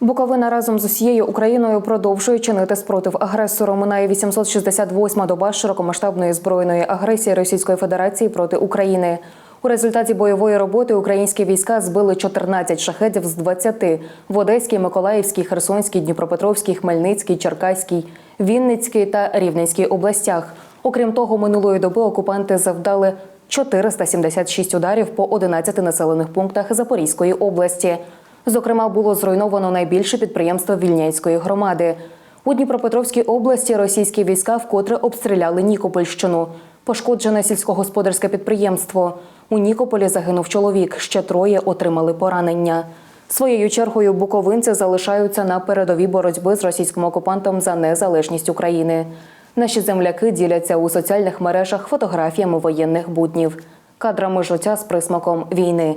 Буковина разом з усією Україною продовжує чинити спротив агресору. Минає 868-ма доба широкомасштабної збройної агресії Російської Федерації проти України. У результаті бойової роботи українські війська збили 14 шахедів з 20 в Одеській, Миколаївській, Херсонській, Дніпропетровській, Хмельницькій, Черкаській, Вінницькій та Рівненській областях. Окрім того, минулої доби окупанти завдали 476 ударів по 11 населених пунктах Запорізької області. Зокрема, було зруйновано найбільше підприємство Вільнянської громади. У Дніпропетровській області російські війська вкотре обстріляли Нікопольщину. Пошкоджене сільськогосподарське підприємство. У Нікополі загинув чоловік, ще троє отримали поранення. Своєю чергою буковинці залишаються на передовій боротьби з російським окупантом за незалежність України. Наші земляки діляться у соціальних мережах фотографіями воєнних буднів, кадрами життя з присмаком війни.